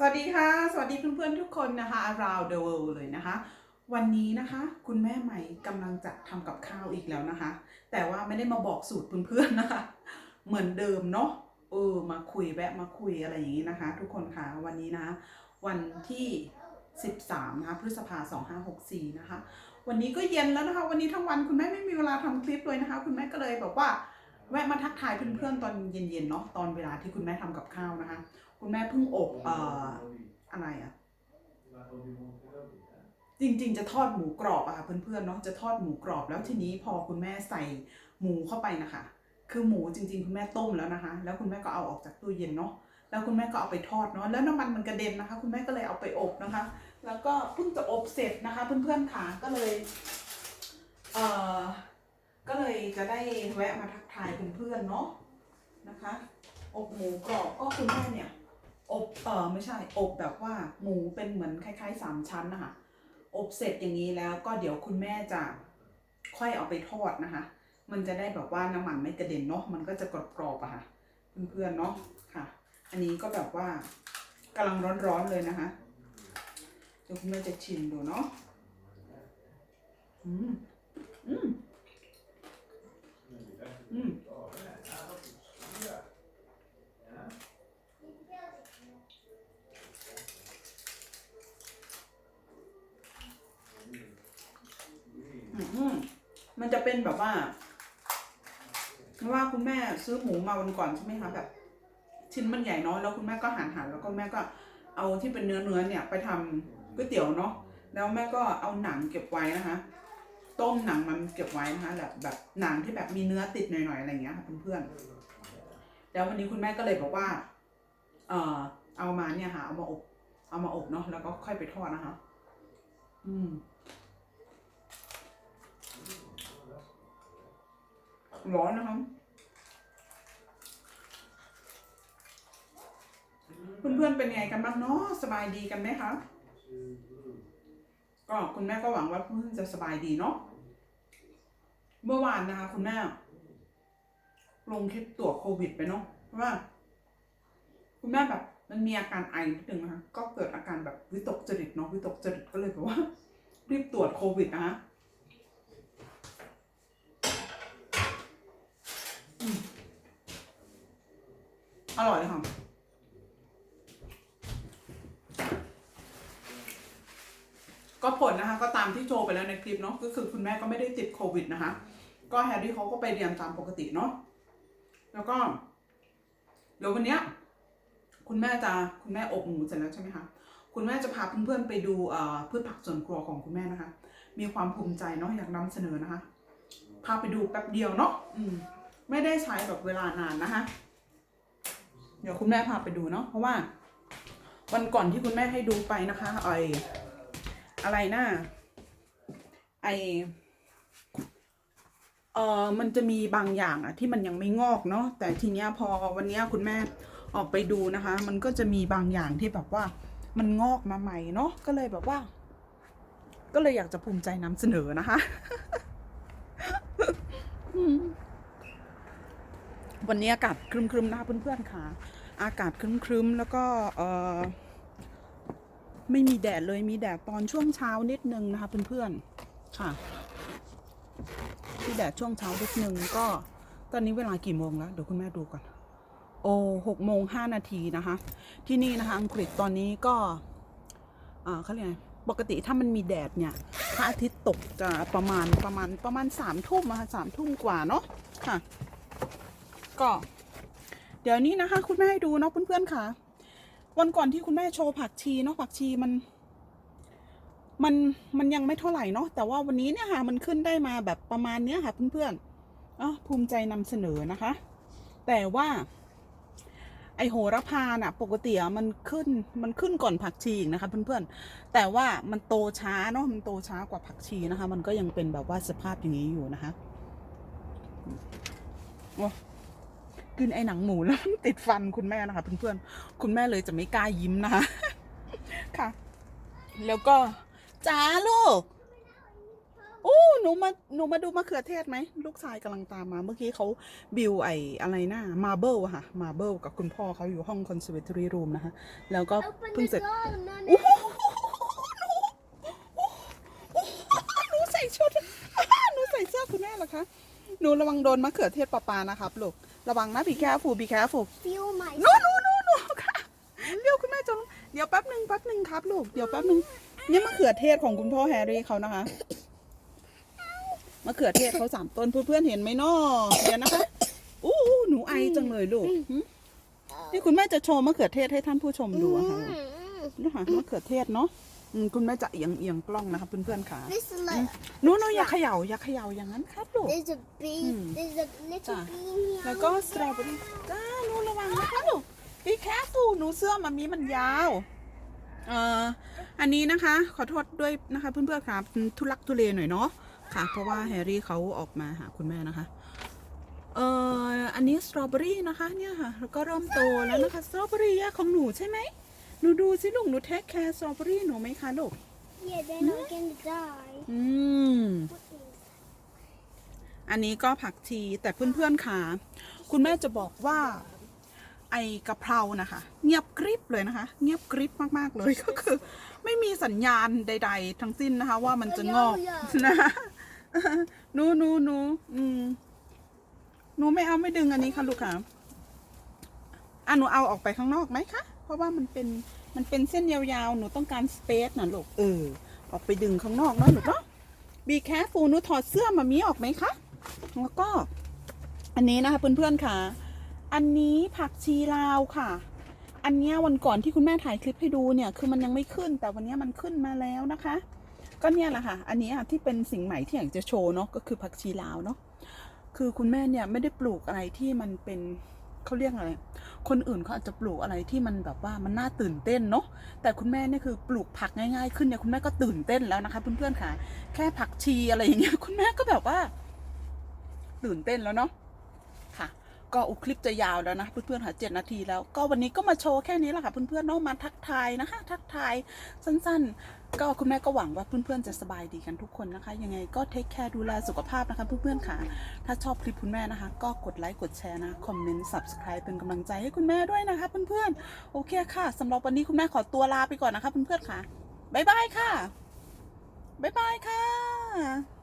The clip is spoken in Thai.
สวัสดีค่ะ สวัสดีเพื่อนๆทุกคนนะคะ around the world เลยนะคะ วันนี้นะคะ คุณแม่ใหม่กำลังจะทำกับข้าวอีกแล้วนะคะ แต่ว่าไม่ได้มาบอกสูตรเพื่อนๆนะคะ เหมือนเดิมเนาะเออมาคุยแวะมาคุยอะไรอย่างนี้นะคะ ทุกคนคะวันนี้นะ วันที่ 13นะคะพฤษภา2564นะคะ วันนี้ก็เย็นแล้วนะคะ วันนี้ทั้งวันคุณแม่ไม่มีเวลาทำคลิปเลยนะคะ คุณแม่ก็เลยแบบว่า แวะมาทักทายเพื่อนๆตอนเย็นๆเนาะตอนเวลาที่คุณแม่ทำกับข้าวนะคะ คุณแม่เพิ่งอบเอ่ออะไรอะจริงๆ จะทอดหมูกรอบอะค่ะเพื่อนๆเนาะจะทอดหมูกรอบแล้วทีนี้พอคุณแม่ใส่หมูเข้าไปนะคะ คือหมูจริง ๆ คุณแม่ต้มแล้วนะคะ แล้วคุณแม่ก็เอาออกจากตู้เย็นเนาะแล้วคุณแม่ก็เอาไปทอดเนาะแล้วน้ำมันมันกระเด็นนะคะ คุณแม่ก็เลยเอาไปอบนะคะ แล้วก็เพิ่งจะอบเสร็จนะคะ เพื่อนๆค่ะก็เลยเอ่อก็เลยจะได้แวะมาทัก ทายเพื่อนเนาะนะคะอบหมูกรอบก็คุณแม่เนี่ยอบเออไม่ใช่ อบแบบว่าหมูเป็นเหมือนคล้ายๆสามชั้นนะคะอบเสร็จอย่างนี้แล้วก็เดี๋ยวคุณแม่จะค่อยเอาไปทอดนะคะ มันจะได้แบบว่าน้ำมันไม่กระเด็นเนาะมันก็จะกรอบๆอะค่ะเพื่อนๆเนาะค่ะ อันนี้ก็แบบว่ากำลังร้อนๆเลยนะคะเดี๋ยวคุณแม่จะชิมดูเนาะอืมอืม อืมมันจะเป็นแบบว่าเพราะว่าคุณแม่ซื้อหมูมาวันก่อนใช่ไหมคะแบบ ชิ้นมันใหญ่เนาะแล้วคุณแม่ก็หั่นหั่นแล้วก็แม่ก็เอาที่เป็นเนื้อเนื้อเนี่ยไปทำก๋วยเตี๋ยวเนาะแล้วแม่ก็เอาหนังเก็บไว้นะคะ ต้มหนังมันเก็บไว้นะคะแบบแบบหนังที่แบบมีเนื้อติดหน่อยๆอะไรเงี้ยค่ะเพื่อนๆแล้ววันนี้คุณแม่ก็เลยบอกว่า เออเอามาเนี่ยค่ะเอามาอบเอามาอบเนาะแล้วก็ค่อยไปทอดนะคะ อืมร้อนนะคะเพื่อนๆเป็นไงกันบ้างเนาะสบายดีกันไหมคะก็คุณแม่ก็หวังว่าเพื่อนจะสบายดีเนาะ เมื่อวานนะคะ คุณแม่ลงคลิปตรวจโควิดไปเนาะเพราะว่า คุณแม่แบบมันมีอาการไอนิดนึงนะคะก็เกิดอาการแบบวิตกจริตเนาะวิตกจริตก็เลยแบบว่า รีบตรวจโควิดนะคะอร่อยเลยค่ะก็ผลนะคะ ก็ามที่โชว์ไปแล้วในคลิปเนาะก็คือคุณแม่ก็ไม่ได้ติดโควิดนะคะ ก็แฮร์รี่เขาก็ไปเรียนตามปกติเนาะแล้วก็เดี๋ยววันเนี้ยคุณแม่จะคุณแม่อบหมูเสร็จแล้วใช่ไหมคะคุณแม่จะพาเพื่อนๆไปดูเพืชผักสวนครัวของคุณแม่นะคะ มีความภูมิใจเนาะอยากนำเสนอนะคะ พาไปดูแป๊บเดียวเนาะอืมไม่ได้ใช้แบบเวลานานนะคะ เดี๋ยวคุณแม่พาไปดูเนาะเพราะว่า วันก่อนที่คุณแม่ให้ดูไปนะคะไออะไรนะไอ เออมันจะมีบางอย่างอะที่มันยังไม่งอกเนาะแต่ทีเนี้ยพอวันเนี้ยคุณแม่ออกไปดูนะคะ มันก็จะมีบางอย่างที่แบบว่ามันงอกมาใหม่เนาะก็เลยแบบว่า ก็เลยอยากจะภูมิใจนำเสนอนะคะ วันนี้อากาศครึมๆนะเพื่อนๆค่ะ อากาศครึมๆแล้วก็เออไม่มีแดดเลยมีแดดตอนช่วงเช้านิดนึงนะคะเพื่อนๆ ค่ะมีแดดช่วงเช้านิดนึงก็ ตอนนี้เวลากี่โมงแล้ว เดี๋ยวคุณแม่ดูก่อน โอ้หกโมงห้านาทีนะคะ ที่นี่นะคะ อังกฤษตอนนี้ก็อ่าเขาเรียกไงปกติถ้ามันมีแดดเนี่ยพระอาทิตย์ตกจะประมาณประมาณประมาณสามทุ่มอะค่ะสามทุ่มกว่าเนาะค่ะ ก็ เดี๋ยวนี้นะคะ คุณแม่ให้ดูเนาะเพื่อนๆค่ะ วันก่อนที่คุณแม่โชว์ผักชีเนาะผักชีมัน มันมันยังไม่เท่าไหร่เนาะแต่ว่าวันนี้เนี่ยค่ะมันขึ้นได้มาแบบประมาณเนี้ยค่ะเพื่อนๆอ๋อภูมิใจนำเสนอนะคะ แต่ว่า ไอโหระพาน่ะ ปกติอะมันขึ้นมันขึ้นก่อนผักชีอีกนะคะ เพื่อนๆแต่ว่ามันโตช้าเนาะมันโตช้ากว่าผักชีนะคะ มันก็ยังเป็นแบบว่าสภาพอย่างนี้อยู่นะคะโอ้กินไอหนังหมูแล้วติดฟันคุณแม่นะคะ เพื่อนๆคุณแม่เลยจะไม่กล้ายิ้มนะคะค่ะ แล้วก็ จ้าลูกโอ้อู้หนูมาหนูมาดูมะเขือเทศไหมลูกชายกำลังตามมา เมื่อกี้เขาบิวไออะไรนะมาเบิลอะค่ะมาเบิลกับคุณพ่อเขาอยู่ห้องคอนเสิร์ตรีรูมนะคะแล้วก็ Open เพิ่ง the เสร็จ door, Mommy. โอ้โหหนูหนูใส่ชุดหนูใส่เสื้อคุณแม่เหรอคะหนูระวังโดนมะเขือเทศปลาปานะครับลูกระวังนะบีแคฟูบีแคฟู Feel my โนโนโนโนค่ะเดี๋ยวคุณแม่จะลงเดี๋ยวแป๊บหนึ่งแป๊บหนึ่งครับลูกเดี๋ยวแป๊บหนึ่ง นี่มะเขือเทศของคุณพ่อแฮร์รี่เขานะคะมะเขือเทศเขาสามต้นเพื่อนๆเห็นไหมน้อเดี๋ยวนะคะอู้อู้หนูไอจังเลยลูกหึนี่คุณแม่จะโชว์มะเขือเทศให้ท่านผู้ชมดูอะค่ะ Mm. นี่ค่ะมะเขือเทศเนาะอืมคุณแม่จะเอียงเอียงกล้องนะคะเพื่อนๆค่ะ This is like หนูหนูอย่าเขย่าอย่าเขย่าอย่างนั้นครับลูก there's a bee. Hmm. There's a little Ah. bee in here. แล้วก็สตรอเบอรี่จ้าหนูระวังนะคะลูก be careful หนูเสื้อมันมีมันยาว เอ่ออันนี้นะคะขอโทษด้วยนะคะเพื่อนๆค่ะทุลักทุเลหน่อยเนาะค่ะ เพราะว่าแฮร์รี่เขาออกมาหาคุณแม่นะคะเอ่ออันนี้สตรอเบอรี่นะคะเนี่ยค่ะแล้วก็เริ่มโตแล้วนะคะสตรอเบอรี่ของหนูใช่ไหมหนูดูสิลูกหนูเทคแคร์สตรอเบอรี่หนูไหมคะลูก Yeah, they're not gonna die. อืม What is อันนี้ก็ผักชีแต่เพื่อนๆค่ะ คุณแม่จะบอกว่า ไอกะเพรานะคะ เงียบกริบเลยนะคะ เงียบกริบมากๆเลยก็คือ ไม่มีสัญญาณใด ๆ ทั้งสิ้นนะคะ ว่ามันจะงอกนะคะหนูหนูหนูอืมหนูไม่เอาไม่ดึงอันนี้ค่ะลูกค่ะอะหนูเอาออกไปข้างนอกไหมคะเพราะว่ามันเป็นมันเป็นเส้นยาวๆ หนูต้องการสเปซนะลูกเออออกไปดึงข้างนอกเนาะลูกเนาะ be careful หนูถอดเสื้อมามีออกไหมคะแล้วก็ อันนี้นะคะเพื่อนๆค่ะ อันนี้ผักชีลาวค่ะ อันเนี้ยวันก่อนที่คุณแม่ถ่ายคลิปให้ดูเนี่ย คือมันยังไม่ขึ้น แต่วันเนี้ยมันขึ้นมาแล้วนะคะ ก็เนี่ยแหละค่ะ อันนี้ที่เป็นสิ่งใหม่ที่อยากจะโชว์เนาะ ก็คือผักชีลาวเนาะ คือคุณแม่เนี่ยไม่ได้ปลูกอะไรที่มันเป็นเขาเรียกอะไร คนอื่นเขาอาจจะปลูกอะไรที่มันแบบว่ามันน่าตื่นเต้นเนาะ แต่คุณแม่เนี่ยคือปลูกผักง่ายๆ ขึ้นเนี่ยคุณแม่ก็ตื่นเต้นแล้วนะคะ เพื่อนๆค่ะ แค่ผักชีอะไรอย่างเงี้ยคุณแม่ก็แบบว่า ตื่นเต้นแล้วเนาะ ก็อุคลิปจะยาวแล้วนะเพื่อนๆค่ะเจ็ดนาทีแล้ว ก็วันนี้ก็มาโชว์แค่นี้แหละค่ะเพื่อนๆเนาะมาทักทายนะคะ ทักทายสั้นๆ ก็คุณแม่ก็หวังว่าเพื่อนๆจะสบายดีกันทุกคนนะคะ ยังไงก็เทคแคร์ดูแลสุขภาพนะคะเพื่อนๆค่ะ ถ้าชอบคลิปคุณแม่นะคะ ก็กดไลค์กดแชร์นะคอมเมนต์ subscribe เป็นกำลังใจให้คุณแม่ด้วยนะคะเพื่อนๆโอเคค่ะสำหรับวันนี้คุณแม่ขอตัวลาไปก่อนนะคะเพื่อนๆค่ะบ๊ายบายค่ะบ๊ายบายค่ะ